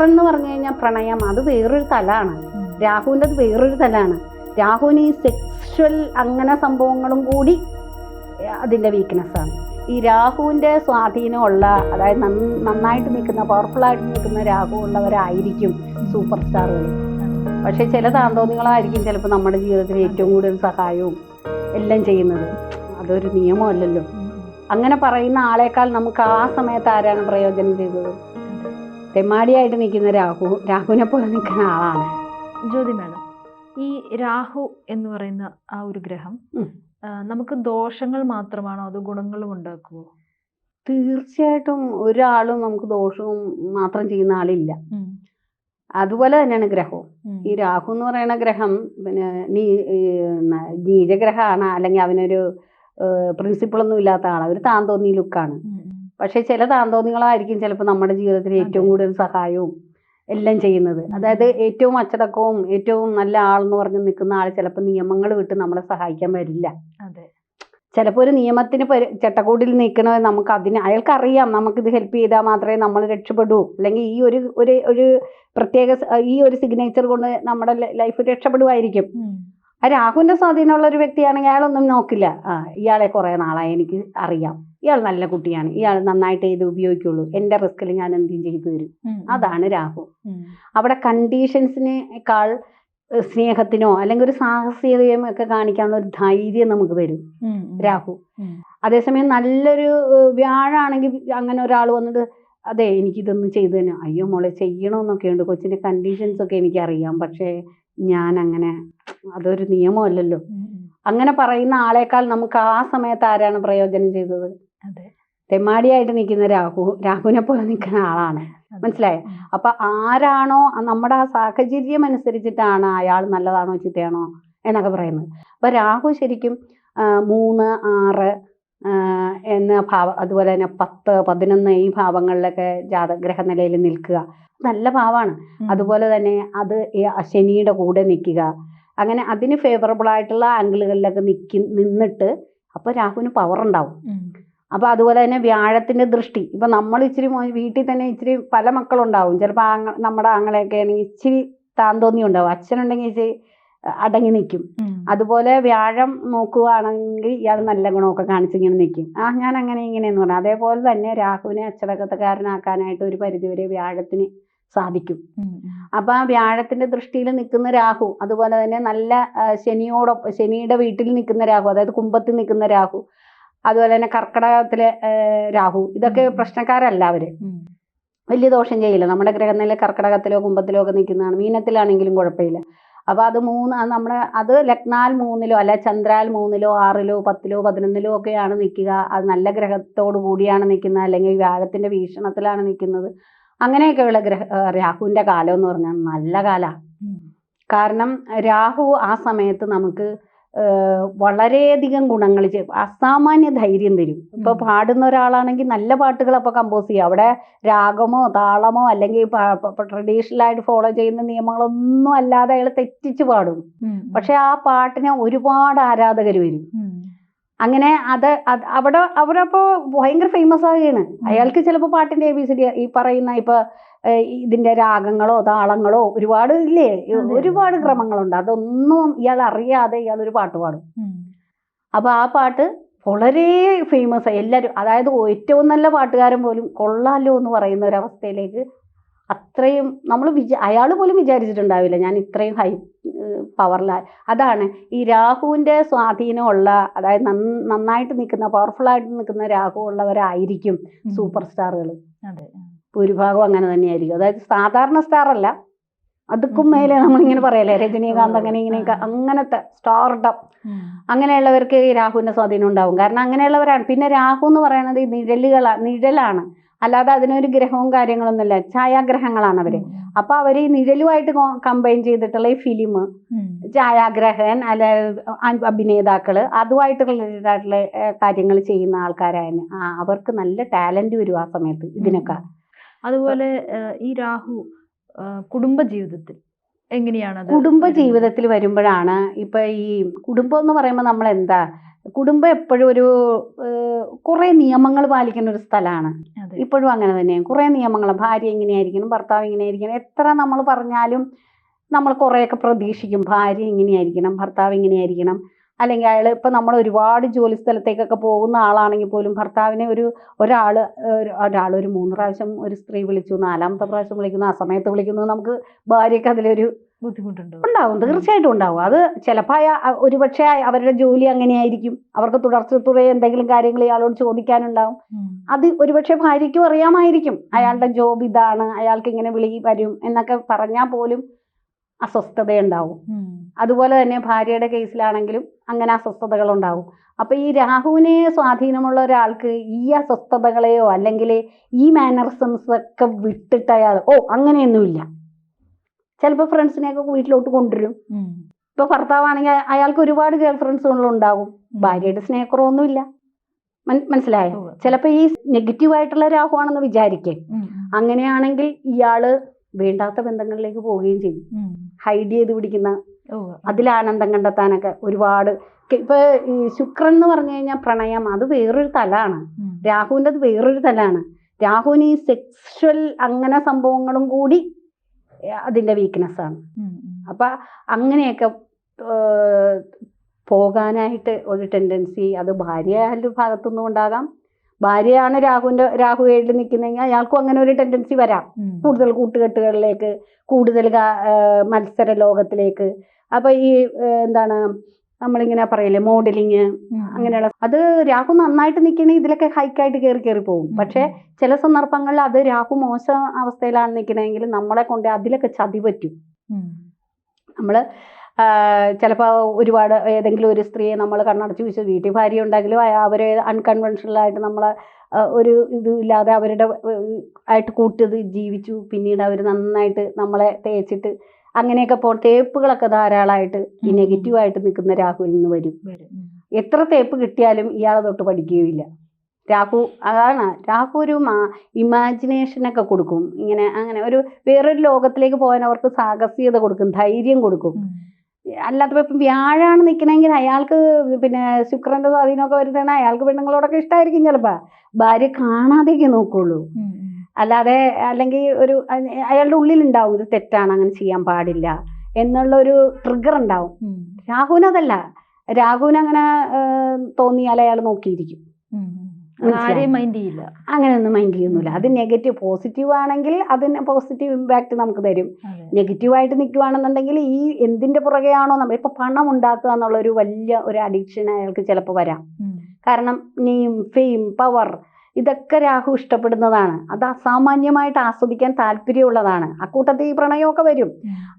ശുക്രൻ എന്ന് പറഞ്ഞു കഴിഞ്ഞാൽ പ്രണയം. അത് വേറൊരു തലാണ്. രാഹുവിന്റെ അത് വേറൊരു തലാണ്. രാഹുവിന് ഈ സെക്ഷൽ അങ്ങനെ സംഭവങ്ങളും കൂടി അതിന്റെ വീക്ക്നെസ്സാണ് ഈ രാഹുവിന്റെ സ്വാധീനമുള്ള അതായത് നന്ന- നന്നായിട്ട് നിൽക്കുന്ന പവർഫുള്ളായിട്ട് നിൽക്കുന്ന രാഹു ഉള്ളവരായിരിക്കും സൂപ്പർ സ്റ്റാറുകൾ പക്ഷേ ചില താന്തോന്നികളായിരിക്കും ചിലപ്പോൾ നമ്മുടെ ജീവിതത്തിൽ ഏറ്റവും കൂടുതൽ സഹായവും എല്ലാം ചെയ്യുന്നത്. അതൊരു നിയമമല്ലല്ലോ. അങ്ങനെ പറയുന്ന ആളേക്കാൾ നമുക്ക് ആ സമയത്ത് ആരാണ് പ്രയോജനം ചെയ്തത്? തെമ്മാടിയായിട്ട് നിൽക്കുന്ന രാഹു രാഹുവിനെ പോലെ നിൽക്കുന്ന ആളാണ്. ജ്യോതി മാഡം ഈ രാഹു എന്ന് പറയുന്ന ആ ഒരു ഗ്രഹം നമുക്ക് ദോഷങ്ങൾ മാത്രമാണോ അതോ ഗുണങ്ങളും ഉണ്ടാക്കുമോ തീർച്ചയായിട്ടും ഒരാളും നമുക്ക് ദോഷവും മാത്രം ചെയ്യുന്ന ആളില്ല. അതുപോലെ തന്നെയാണ് ഗ്രഹവും. ഈ രാഹു എന്ന് പറയുന്ന ഗ്രഹം പിന്നെ നീ നീചഗ്രഹമാണ് അല്ലെങ്കിൽ അവനൊരു പ്രിൻസിപ്പിൾ ഒന്നും ഇല്ലാത്ത ആളാണ് ഒരു താന്തോന്നി ലുക്കാണ് പക്ഷേ ചില താന്തോന്നികളായിരിക്കും ചിലപ്പോൾ നമ്മുടെ ജീവിതത്തിൽ ഏറ്റവും കൂടുതൽ സഹായവും എല്ലാം ചെയ്യുന്നത്. അതായത് ഏറ്റവും അച്ചടക്കവും ഏറ്റവും നല്ല ആളെന്ന് പറഞ്ഞ് നിൽക്കുന്ന ആൾ ചിലപ്പോൾ നിയമങ്ങൾ വിട്ട് നമ്മളെ സഹായിക്കാൻ വരില്ല. അതെ. ചിലപ്പോൾ ഒരു നിയമത്തിന് പരി ചട്ടക്കൂടിൽ നിൽക്കണ നമുക്ക് അതിന് അയാൾക്കറിയാം നമുക്കിത് ഹെൽപ്പ് ചെയ്താൽ മാത്രമേ നമ്മൾ രക്ഷപ്പെടൂ. അല്ലെങ്കിൽ ഈ ഒരു ഒരു ഒരു പ്രത്യേക ഈ ഒരു സിഗ്നേച്ചർ കൊണ്ട് നമ്മുടെ ലൈഫ് രക്ഷപ്പെടുമായിരിക്കും. ആ രാഹുവിന്റെ സ്വാധീനമുള്ള ഒരു വ്യക്തിയാണെങ്കിൽ അയാളൊന്നും നോക്കില്ല. ആ ഇയാളെ കുറേ നാളായി എനിക്ക് അറിയാം. ഇയാൾ നല്ല കുട്ടിയാണ്. ഇയാൾ നന്നായിട്ട് ഇത് ഉപയോഗിക്കുള്ളൂ. എന്റെ റിസ്കിൽ ഞാൻ എന്തും ചെയ്തു തരും. അതാണ് രാഹു. അവിടെ കണ്ടീഷൻസിനേക്കാൾ സ്നേഹത്തിനോ അല്ലെങ്കിൽ ഒരു സാഹസികതയും ഒക്കെ കാണിക്കാനുള്ള ഒരു ധൈര്യം നമുക്ക് തരും രാഹു. അതേസമയം നല്ലൊരു വ്യാഴാണെങ്കിൽ അങ്ങനെ ഒരാൾ വന്നിട്ട് അതെ എനിക്കിതൊന്നും ചെയ്തു തന്നെ അയ്യോ മോളെ ചെയ്യണമെന്നൊക്കെ ഉണ്ട് കൊച്ചിന്റെ കണ്ടീഷൻസ് ഒക്കെ എനിക്കറിയാം. പക്ഷേ ഞാൻ അങ്ങനെ അതൊരു നിയമമല്ലല്ലോ. അങ്ങനെ പറയുന്ന ആളേക്കാൾ നമുക്ക് ആ സമയത്ത് ആരാണ് പ്രയോജനം ചെയ്തത്? അതെ. തെമ്മാടിയായിട്ട് നിൽക്കുന്ന രാഹു രാഹുവിനെ പോലെ നിൽക്കുന്ന ആളാണ്. മനസ്സിലായോ? അപ്പൊ ആരാണോ നമ്മുടെ ആ സാഹചര്യം അനുസരിച്ചിട്ടാണ് അയാൾ നല്ലതാണോ ചീത്തയാണോ എന്നൊക്കെ പറയുന്നത്. അപ്പൊ രാഹു ശരിക്കും മൂന്ന് ആറ് എന്ന ഭാവ അതുപോലെ തന്നെ പത്ത് പതിനൊന്ന് ഈ ഭാവങ്ങളിലൊക്കെ ജാത ഗ്രഹനിലയിൽ നിൽക്കുക. നല്ല ഭാവമാണ്. അതുപോലെ തന്നെ അത് ഈ ശനിയുടെ കൂടെ നിൽക്കുക. അങ്ങനെ അതിന് ഫേവറബിൾ ആയിട്ടുള്ള ആംഗിളുകളിലൊക്കെ നിൽക്കി നിന്നിട്ട് അപ്പോൾ രാഹുവിന് പവർ ഉണ്ടാവും. അപ്പോൾ അതുപോലെ തന്നെ വ്യാഴത്തിന്റെ ദൃഷ്ടി. ഇപ്പൊ നമ്മൾ ഇച്ചിരി വീട്ടിൽ തന്നെ ഇച്ചിരി പല മക്കളുണ്ടാവും. ചിലപ്പോൾ ആങ്ങ നമ്മുടെ ആങ്ങളെയൊക്കെ ആണെങ്കിൽ ഇച്ചിരി താന്തോന്നി ഉണ്ടാവും അച്ഛനുണ്ടെങ്കിൽ ഇച്ചിരി അടങ്ങി നിൽക്കും അതുപോലെ വ്യാഴം നോക്കുകയാണെങ്കിൽ ഇയാൾ നല്ല ഗുണമൊക്കെ കാണിച്ചിങ്ങനെ നിൽക്കും ആ ഞാൻ അങ്ങനെ ഇങ്ങനെയെന്ന് പറഞ്ഞു. അതേപോലെ തന്നെ രാഹുവിനെ അച്ചടക്കത്തക്കാരനാക്കാനായിട്ട് ഒരു പരിധിവരെ വ്യാഴത്തിന് സാധിക്കും. അപ്പൊ ആ വ്യാഴത്തിന്റെ ദൃഷ്ടിയിൽ നിൽക്കുന്ന രാഹു അതുപോലെ തന്നെ നല്ല ശനിയോടൊപ്പം ശനിയുടെ വീട്ടിൽ നിൽക്കുന്ന രാഹു അതായത് കുംഭത്തിൽ നിൽക്കുന്ന രാഹു അതുപോലെ തന്നെ കർക്കടകത്തിലെ രാഹു ഇതൊക്കെ പ്രശ്നക്കാരല്ല അവർ. വലിയ ദോഷം ചെയ്യില്ല. നമ്മുടെ ഗ്രഹനില കർക്കടകത്തിലോ കുംഭത്തിലോ ഒക്കെ നിൽക്കുന്നതാണ്. മീനത്തിലാണെങ്കിലും കുഴപ്പമില്ല. അപ്പോൾ അത് മൂന്ന് അത് നമ്മുടെ അത് ലഗ്നാൽ മൂന്നിലോ അല്ല ചന്ദ്രാൽ മൂന്നിലോ ആറിലോ പത്തിലോ പതിനൊന്നിലോ ഒക്കെയാണ് നിൽക്കുക. അത് നല്ല ഗ്രഹത്തോടു കൂടിയാണ് നിൽക്കുന്നത്. അല്ലെങ്കിൽ വ്യാഴത്തിന്റെ വീക്ഷണത്തിലാണ് നിൽക്കുന്നത്. അങ്ങനെയൊക്കെയുള്ള ഗ്രഹ രാഹുവിന്റെ കാലം എന്ന് പറഞ്ഞാൽ നല്ല കാലമാണ്. കാരണം രാഹു ആ സമയത്ത് നമുക്ക് വളരെയധികം ഗുണങ്ങൾ ചെയ്യും അസാമാന്യ ധൈര്യം തരും. ഇപ്പോൾ ഉം. പാടുന്ന ഒരാളാണെങ്കിൽ നല്ല പാട്ടുകൾ അപ്പോൾ കമ്പോസ് ചെയ്യും. അവിടെ രാഗമോ താളമോ അല്ലെങ്കിൽ ട്രഡീഷണൽ ആയിട്ട് ഫോളോ ചെയ്യുന്ന നിയമങ്ങളൊന്നും അല്ലാതെ അയാൾ തെറ്റിച്ച് പാടും. പക്ഷെ ആ പാട്ടിന് ഒരുപാട് ആരാധകർ വരും. അങ്ങനെ അത് അവിടെ അവിടെ അപ്പോൾ ഭയങ്കര ഫേമസ് ആവുകയാണ്. അയാൾക്ക് ചിലപ്പോൾ പാട്ടിന്റെ എ ബി സി ഡി ഈ പറയുന്ന ഇപ്പൊ ഇതിന്റെ രാഗങ്ങളോ താളങ്ങളോ ഒരുപാട് ഇല്ലേ. ഒരുപാട് ക്രമങ്ങളുണ്ട്. അതൊന്നും ഇയാൾ അറിയാതെ ഇയാൾ ഒരു പാട്ട് പാടും. അപ്പൊ ആ പാട്ട് വളരെ ഫേമസ് ആയി എല്ലാവരും അതായത് ഏറ്റവും നല്ല പാട്ടുകാരൻ പോലും കൊള്ളാലോ എന്ന് പറയുന്ന ഒരു അവസ്ഥയിലേക്ക് അത്രയും നമ്മൾ വിചാ അയാൾ പോലും വിചാരിച്ചിട്ടുണ്ടാവില്ല ഞാൻ ഇത്രയും ഹൈ പവറില അതാണ് ഈ രാഹുവിന്റെ സ്വാധീനമുള്ള അതായത് നന്നായിട്ട് നിൽക്കുന്ന പവർഫുൾ ആയിട്ട് നിൽക്കുന്ന രാഹു ഉള്ളവരായിരിക്കും സൂപ്പർ സ്റ്റാറുകൾ അതെ ഭൂരിഭാഗം അങ്ങനെ തന്നെയായിരിക്കും. അതായത് സാധാരണ സ്റ്റാർ അല്ല. അതുക്കും. മേലെ നമ്മളിങ്ങനെ പറയല്ലേ രജനീകാന്ത് അങ്ങനെ ഇങ്ങനെയൊക്കെ. അങ്ങനത്തെ സ്റ്റാർഡം അങ്ങനെയുള്ളവർക്ക് ഈ രാഹുവിന്റെ സ്വാധീനം ഉണ്ടാവും. കാരണം അങ്ങനെയുള്ളവരാണ്. പിന്നെ രാഹു എന്ന് പറയുന്നത് ഈ നിഴലുകളാ നിഴലാണ്. അല്ലാതെ അതിനൊരു ഗ്രഹവും കാര്യങ്ങളൊന്നുമില്ല. ഛായാഗ്രഹങ്ങളാണ് അവർ അപ്പൊ അവർ ഈ നിഴലുമായിട്ട് കമ്പൈൻ ചെയ്തിട്ടുള്ള ഈ ഫിലിം ഛായാഗ്രഹൻ അല്ല അഭിനേതാക്കൾ അതുമായിട്ട് റിലേറ്റഡ് ആയിട്ടുള്ള കാര്യങ്ങൾ ചെയ്യുന്ന ആൾക്കാരായിരുന്നു ആ അവർക്ക് നല്ല ടാലന്റ് വരും ആ സമയത്ത് ഇതിനൊക്കെ. അതുപോലെ ഈ രാഹു കുടുംബ ജീവിതത്തിൽ എങ്ങനെയാണ് കുടുംബ ജീവിതത്തിൽ വരുമ്പോഴാണ് ഇപ്പൊ ഈ കുടുംബം എന്ന് പറയുമ്പോൾ നമ്മൾ എന്താ കുടുംബം എപ്പോഴും ഒരു കുറേ നിയമങ്ങൾ പാലിക്കുന്ന ഒരു സ്ഥലമാണ്. ഇപ്പോഴും അങ്ങനെ തന്നെയാണ് കുറേ നിയമങ്ങൾ ഭാര്യ ഇങ്ങനെയായിരിക്കണം ഭർത്താവ് ഇങ്ങനെയായിരിക്കണം എത്ര നമ്മൾ പറഞ്ഞാലും നമ്മൾ കുറേയൊക്കെ പ്രതീക്ഷിക്കും. ഭാര്യ ഇങ്ങനെയായിരിക്കണം ഭർത്താവ് ഇങ്ങനെയായിരിക്കണം. അല്ലെങ്കിൽ അയാൾ ഇപ്പം നമ്മൾ ഒരുപാട് ജോലി സ്ഥലത്തേക്കൊക്കെ പോകുന്ന ആളാണെങ്കിൽ പോലും ഭർത്താവിനെ ഒരു ഒരാൾ ഒരാൾ ഒരു മൂന്ന് പ്രാവശ്യം ഒരു സ്ത്രീ വിളിച്ചു നാലാമത്തെ പ്രാവശ്യം വിളിക്കുന്നു ആ സമയത്ത് വിളിക്കുന്നു നമുക്ക് ഭാര്യയ്ക്ക് അതിലൊരു ബുദ്ധിമുട്ടുണ്ട്. ഉണ്ടാവും തീർച്ചയായിട്ടും ഉണ്ടാവും. അത് ചിലപ്പോൾ ഒരുപക്ഷെ അവരുടെ ജോലി അങ്ങനെയായിരിക്കും. അവർക്ക് തുടർച്ച തുറേ എന്തെങ്കിലും കാര്യങ്ങൾ ഇയാളോട് ചോദിക്കാനുണ്ടാവും. അത് ഒരുപക്ഷെ ഭാര്യയ്ക്കും അറിയാമായിരിക്കും. അയാളുടെ ജോബ് ഇതാണ് അയാൾക്ക് ഇങ്ങനെ വിളി വരും എന്നൊക്കെ പറഞ്ഞാൽ പോലും അസ്വസ്ഥതയുണ്ടാവും. അതുപോലെ തന്നെ ഭാര്യയുടെ കേസിലാണെങ്കിലും അങ്ങനെ അസ്വസ്ഥതകൾ ഉണ്ടാവും അപ്പൊ ഈ രാഹുവിനെ സ്വാധീനമുള്ള ഒരാൾക്ക് ഈ അസ്വസ്ഥതകളെയോ അല്ലെങ്കിൽ ഈ മാനറിസംസ് ഒക്കെ വിട്ടിട്ട് അയാൾ ഓ അങ്ങനെയൊന്നുമില്ല. ചിലപ്പോൾ ഫ്രണ്ട്സിനെയൊക്കെ വീട്ടിലോട്ട് കൊണ്ടുവരും. ഇപ്പൊ ഭർത്താവാണെങ്കിൽ അയാൾക്ക് ഒരുപാട് ഗേൾ ഫ്രണ്ട്സുകളുണ്ടാകും ഭാര്യയുടെ സ്നേഹക്കുറവൊന്നുമില്ല. മനസ്സിലായോ? ചിലപ്പോ ചിലപ്പോൾ ഈ നെഗറ്റീവ് ആയിട്ടുള്ള രാഹുവാണെന്ന് വിചാരിക്കേ. അങ്ങനെയാണെങ്കിൽ ഇയാൾ വേണ്ടാത്ത ബന്ധങ്ങളിലേക്ക് പോവുകയും ചെയ്യും. ഹൈഡ് ചെയ്ത് പിടിക്കുന്ന അതിൽ ആനന്ദം കണ്ടെത്താനൊക്കെ ഒരുപാട്. ഇപ്പൊ ഈ ശുക്രൻ എന്ന് പറഞ്ഞു കഴിഞ്ഞാൽ പ്രണയം അത് വേറൊരു തലാണ്. രാഹുവിന്റെ അത് വേറൊരു തലാണ്. രാഹുവിന് ഈ സെക്സ്വൽ അങ്ങനെ സംഭവങ്ങളും കൂടി അതിന്റെ അതിന്റെ വീക്ക്നെസ് ആണ്. അപ്പൊ അങ്ങനെയൊക്കെ പോകാനായിട്ട് ഒരു ടെൻഡൻസി അത് ഭാര്യ ഭാഗത്തുനിന്നും ഉണ്ടാകാം ഭാര്യയാണ് രാഹുവിന്റെ രാഹു ഏഴിൽ നിൽക്കുന്നതെങ്കിൽ അയാൾക്കും അങ്ങനെ ഒരു ടെൻഡൻസി വരാം. കൂടുതൽ കൂട്ടുകെട്ടുകളിലേക്ക് കൂടുതൽ മത്സര ലോകത്തിലേക്ക്. അപ്പൊ ഈ എന്താണ് നമ്മളിങ്ങനെ പറയില്ലേ മോഡലിങ്. അങ്ങനെയുള്ള അത് രാഹു നന്നായിട്ട് നിൽക്കണേ ഇതിലൊക്കെ ഹൈക്കായിട്ട് കയറി കയറി പോകും. പക്ഷെ ചില സന്ദർഭങ്ങളിൽ അത് രാഹു മോശം അവസ്ഥയിലാണ് നിൽക്കണമെങ്കിൽ നമ്മളെ കൊണ്ട് അതിലൊക്കെ ചതി പറ്റും. നമ്മൾ നമ്മൾ ചിലപ്പോൾ ഒരുപാട് ഏതെങ്കിലും ഒരു സ്ത്രീയെ നമ്മൾ കണ്ണടച്ച് വെച്ച് വീട്ടിൽ ഭാര്യ ഉണ്ടെങ്കിലും അവരെ അൺകൺവെൻഷണലായിട്ട് നമ്മൾ ഒരു ഇതുമില്ലാതെ അവരുടെ ആയിട്ട് കൂട്ടത് ജീവിച്ചു. പിന്നീട് അവർ നന്നായിട്ട് നമ്മളെ തേച്ചിട്ട് അങ്ങനെയൊക്കെ പോ തേപ്പുകളൊക്കെ ധാരാളമായിട്ട് ഈ. നെഗറ്റീവായിട്ട് നിൽക്കുന്ന രാഹുവിൽ നിന്ന് വരും. എത്ര തേപ്പ് കിട്ടിയാലും ഇയാളെ തൊട്ട് പഠിക്കുകയില്ല രാഹു അതാണ്. രാഹു ഒരു മാ ഇമാജിനേഷനൊക്കെ കൊടുക്കും. ഇങ്ങനെ അങ്ങനെ ഒരു വേറൊരു ലോകത്തിലേക്ക് പോകാൻ അവർക്ക് സാഹസികത കൊടുക്കും ധൈര്യം കൊടുക്കും. അല്ലാത്തപ്പോൾ ഇപ്പം വ്യാഴാണ് നിൽക്കണമെങ്കിൽ അയാൾക്ക് പിന്നെ ശുക്രന്റെ സ്വാധീനമൊക്കെ വരുന്നതാണ് അയാൾക്ക് പെണ്ണുങ്ങളോടൊക്കെ ഇഷ്ടമായിരിക്കും ചിലപ്പോൾ ഭാര്യ കാണാതെയൊക്കെ നോക്കുള്ളൂ. അല്ലാതെ അല്ലെങ്കിൽ ഒരു അയാളുടെ ഉള്ളിൽ ഉണ്ടാവും ഇത് തെറ്റാണ് അങ്ങനെ ചെയ്യാൻ പാടില്ല എന്നുള്ള ഒരു ട്രിഗർ ഉണ്ടാവും. രാഹുവിനതല്ല രാഹുവിന് അങ്ങനെ ഏർ, തോന്നിയാൽ അയാൾ നോക്കിയിരിക്കും? ആരെയും മൈൻഡ് ചെയ്യില്ല. അങ്ങനെയൊന്നും മൈൻഡ് ചെയ്യുന്നില്ല. അത് നെഗറ്റീവ് പോസിറ്റീവ് ആണെങ്കിൽ അതിന് പോസിറ്റീവ് ഇമ്പാക്റ്റ് നമുക്ക് തരും. നെഗറ്റീവ് ആയിട്ട് നിൽക്കുവാണെന്നുണ്ടെങ്കിൽ ഈ എന്തിന്റെ പുറകെയാണോ നമ്മൾ ഇപ്പൊ പണം ഉണ്ടാക്കുക എന്നുള്ള ഒരു വലിയ ഒരു അഡിക്ഷൻ അയാൾക്ക് ചിലപ്പോൾ വരാം. കാരണം നെയിം ഫെയിം പവർ ഇതൊക്കെ രാഹു ഇഷ്ടപ്പെടുന്നതാണ്. അത് അസാമാന്യമായിട്ട് ആസ്വദിക്കാൻ താല്പര്യമുള്ളതാണ്. അക്കൂട്ടത്തിൽ ഈ പ്രണയമൊക്കെ വരും.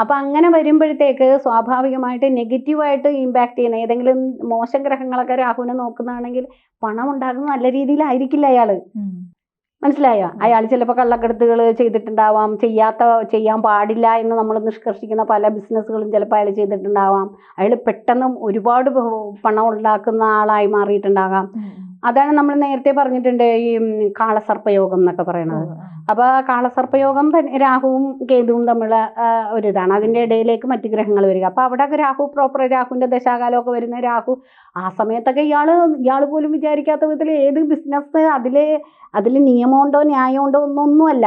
അപ്പം അങ്ങനെ വരുമ്പോഴത്തേക്ക് സ്വാഭാവികമായിട്ട് നെഗറ്റീവായിട്ട് ഇമ്പാക്ട് ചെയ്യുന്ന ഏതെങ്കിലും മോശം ഗ്രഹങ്ങളൊക്കെ രാഹുവിനെ നോക്കുന്നതാണെങ്കിൽ പണം ഉണ്ടാകുന്ന നല്ല രീതിയിലായിരിക്കില്ല അയാൾ. മനസ്സിലായോ? അയാൾ ചിലപ്പോൾ കള്ളക്കെടുത്തുകൾ ചെയ്തിട്ടുണ്ടാവാം. ചെയ്യാത്ത ചെയ്യാൻ പാടില്ല എന്ന് നമ്മൾ നിഷ്കർഷിക്കുന്ന പല ബിസിനസ്സുകളും ചിലപ്പോൾ അയാൾ ചെയ്തിട്ടുണ്ടാവാം. അയാൾ പെട്ടെന്ന് ഒരുപാട് പണം ഉണ്ടാക്കുന്ന ആളായി മാറിയിട്ടുണ്ടാകാം. അതാണ് നമ്മൾ നേരത്തെ പറഞ്ഞിട്ടുണ്ട് ഈ കാളസർപ്പയോഗം എന്നൊക്കെ പറയുന്നത് ഉവ്വ്. അപ്പൊ കാളസർപ്പയോഗം തന്നെ രാഹുവും കേതുവും തമ്മിലുള്ള ഒരു ഇതാണ് അതിന്റെ ഇടയിലേക്ക് മറ്റു ഗ്രഹങ്ങൾ വരിക അപ്പൊ അവിടെ രാഹു പ്രോപ്പർ രാഹുവിന്റെ ദശാകാലമൊക്കെ വരുന്ന രാഹു ആ സമയത്തൊക്കെ ഇയാൾ ഇയാൾ പോലും വിചാരിക്കാത്ത വിധത്തിൽ ഏത് ബിസിനസ് അതിൽ അതിൽ നിയമമുണ്ടോ ന്യായമുണ്ടോ ഒന്നൊന്നുമല്ല.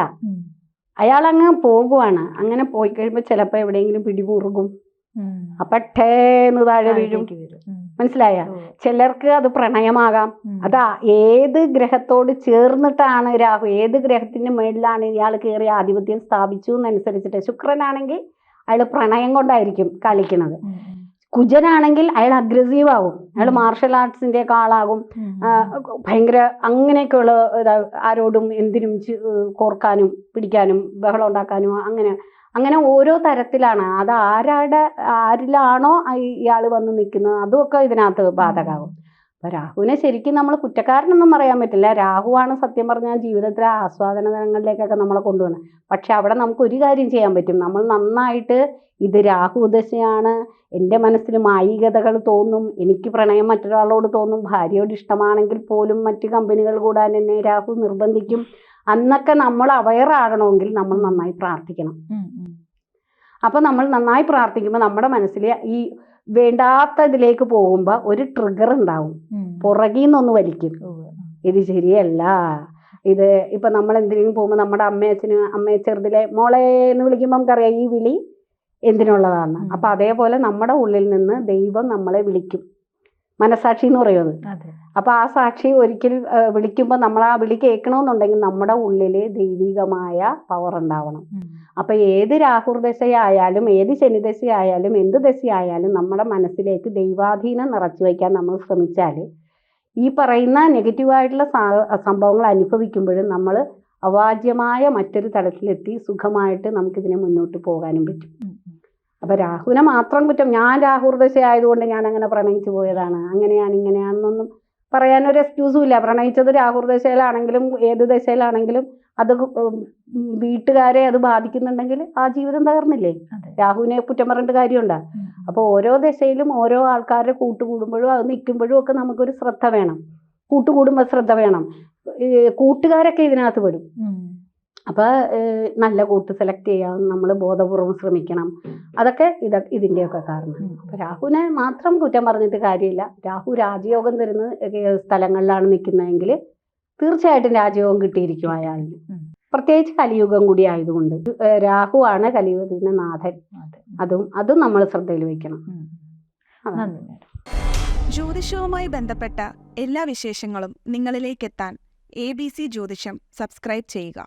അയാൾ അങ്ങ് പോകുവാണ് അങ്ങനെ പോയി കഴിയുമ്പോൾ ചിലപ്പോൾ എവിടെയെങ്കിലും പിടിമുറുകും. അപ്പൊ ടേന്ന് താഴെ വീഴും. മനസ്സിലായ. ചിലർക്ക് അത് പ്രണയമാകാം. അതാ ഏത് ഗ്രഹത്തോട് ചേർന്നിട്ടാണ് രാഹു ഏത് ഗ്രഹത്തിന്റെ മേളിലാണ് ഇയാൾ കയറി ആധിപത്യം സ്ഥാപിച്ചു എന്നനുസരിച്ചിട്ട്? ശുക്രനാണെങ്കിൽ അയാൾ പ്രണയം കൊണ്ടായിരിക്കും കളിക്കുന്നത്. കുജനാണെങ്കിൽ അയാൾ അഗ്രസീവ് ആകും അയാൾ. മാർഷൽ ആർട്സിന്റെ ഒക്കെ ആളാകും. ഭയങ്കര അങ്ങനെയൊക്കെയുള്ള ആരോടും എന്തിനും കോർക്കാനും പിടിക്കാനും ബഹളം ഉണ്ടാക്കാനും അങ്ങനെ അങ്ങനെ ഓരോ തരത്തിലാണ്. അത് ആരാടെ ആരിലാണോ ഇയാൾ വന്ന് നിൽക്കുന്നത് അതുമൊക്കെ ഇതിനകത്ത് ബാധകമാകും അപ്പൊ രാഹുവിനെ ശരിക്കും നമ്മൾ കുറ്റക്കാരനൊന്നും പറയാൻ പറ്റില്ല. രാഹുവാണ് സത്യം പറഞ്ഞാൽ ജീവിതത്തിലെ ആസ്വാദനങ്ങളിലേക്കൊക്കെ നമ്മളെ കൊണ്ടുപോകുന്നത് പക്ഷെ അവിടെ നമുക്ക് ഒരു കാര്യം ചെയ്യാൻ പറ്റും. നമ്മൾ നന്നായിട്ട് ഇത് രാഹു ദശയാണ് എന്റെ മനസ്സിൽ മായികതകൾ തോന്നും. എനിക്ക് പ്രണയം മറ്റൊരാളോട് തോന്നും. ഭാര്യയോട് ഇഷ്ടമാണെങ്കിൽ പോലും മറ്റു കമ്പനികൾ കൂടാൻ എന്നെ രാഹു നിർബന്ധിക്കും. അന്നൊക്കെ നമ്മൾ അവയർ ആകണമെങ്കിൽ നമ്മൾ നന്നായി പ്രാർത്ഥിക്കണം. അപ്പോൾ നമ്മൾ നന്നായി പ്രാർത്ഥിക്കുമ്പോൾ നമ്മുടെ മനസ്സിൽ ഈ വേണ്ടാത്ത ഇതിലേക്ക് പോകുമ്പോൾ ഒരു ട്രിഗർ ഉണ്ടാവും. പുറകിൽ നിന്നൊന്ന് വലിക്കും. ഇത് ശരിയല്ല. ഇത് ഇപ്പൊ നമ്മൾ എന്തിനെങ്കിലും പോകുമ്പോൾ നമ്മുടെ അമ്മയച്ഛന് അമ്മയെ ചെറുതിലെ മോളെ എന്ന് വിളിക്കുമ്പോൾ നമുക്കറിയാം ഈ വിളി എന്തിനുള്ളതാണ്. അപ്പൊ അതേപോലെ നമ്മുടെ ഉള്ളിൽ നിന്ന് ദൈവം നമ്മളെ വിളിക്കും. മനസാക്ഷി എന്ന് പറയുന്നത് അപ്പൊ ആ സാക്ഷി ഒരിക്കൽ വിളിക്കുമ്പോൾ നമ്മൾ ആ വിളി കേൾക്കണമെന്നുണ്ടെങ്കിൽ നമ്മുടെ ഉള്ളിൽ ദൈവികമായ പവർ ഉണ്ടാവണം. അപ്പൊ ഏത് രാഹുർദശയായാലും ഏത് ശനിദശയായാലും എന്ത് ദശയായാലും നമ്മുടെ മനസ്സിലേക്ക് ദൈവാധീനം നിറച്ചു വയ്ക്കാൻ നമ്മൾ ശ്രമിച്ചാൽ ഈ പറയുന്ന നെഗറ്റീവായിട്ടുള്ള സംഭവങ്ങൾ അനുഭവിക്കുമ്പോഴും നമ്മൾ അവാജ്യമായ മറ്റൊരു തലത്തിലെത്തി സുഖമായിട്ട് നമുക്കിതിനെ മുന്നോട്ട് പോകാനും പറ്റും. അപ്പൊ രാഹുവിനെ മാത്രം കുറ്റം ഞാൻ രാഹുർദശ ആയതുകൊണ്ട് ഞാൻ അങ്ങനെ പ്രണയിച്ചു പോയതാണ്. അങ്ങനെയാണ് ഇങ്ങനെയാണെന്നൊന്നും ഒരു എക്സ്ക്യൂസും ഇല്ല. പ്രണയിച്ചത് രാഹുർദശയിലാണെങ്കിലും ഏത് ദശയിലാണെങ്കിലും അത് വീട്ടുകാരെ അത് ബാധിക്കുന്നുണ്ടെങ്കിൽ ആ ജീവിതം തകർന്നില്ലേ? രാഹുവിനെ കുറ്റം പറഞ്ഞിട്ട് കാര്യമുണ്ടോ. അപ്പോൾ ഓരോ ദശയിലും ഓരോ ആൾക്കാരുടെ കൂട്ടുകൂടുമ്പോഴും അത് നിൽക്കുമ്പോഴും ഒക്കെ നമുക്കൊരു ശ്രദ്ധ വേണം. കൂട്ടുകൂടുമ്പോൾ ശ്രദ്ധ വേണം. കൂട്ടുകാരൊക്കെ ഇതിനകത്ത് പെടും. അപ്പോൾ നല്ല കൂട്ട് സെലക്ട് ചെയ്യാൻ നമ്മൾ ബോധപൂർവം ശ്രമിക്കണം. അതൊക്കെ ഇത ഇതിന്റെയൊക്കെ കാരണം. അപ്പോൾ രാഹുവിനെ മാത്രം കുറ്റം പറഞ്ഞിട്ട് കാര്യമില്ല. രാഹു രാജയോഗം തരുന്ന സ്ഥലങ്ങളിലാണ് നിൽക്കുന്നതെങ്കിൽ തീർച്ചയായിട്ടും രാജയോഗം കിട്ടിയിരിക്കും അയാളിന്. പ്രത്യേകിച്ച് കലിയുഗം കൂടി ആയതുകൊണ്ട്. രാഹു ആണ് കലിയുഗത്തിന്റെ നാഥൻ. അതെ. അതും അതും നമ്മൾ ശ്രദ്ധയിൽ വെക്കണം ജ്യോതിഷവുമായി ബന്ധപ്പെട്ട എല്ലാ വിശേഷങ്ങളും നിങ്ങളിലേക്കെത്താൻ എ ബി സി ജ്യോതിഷം സബ്സ്ക്രൈബ് ചെയ്യുക.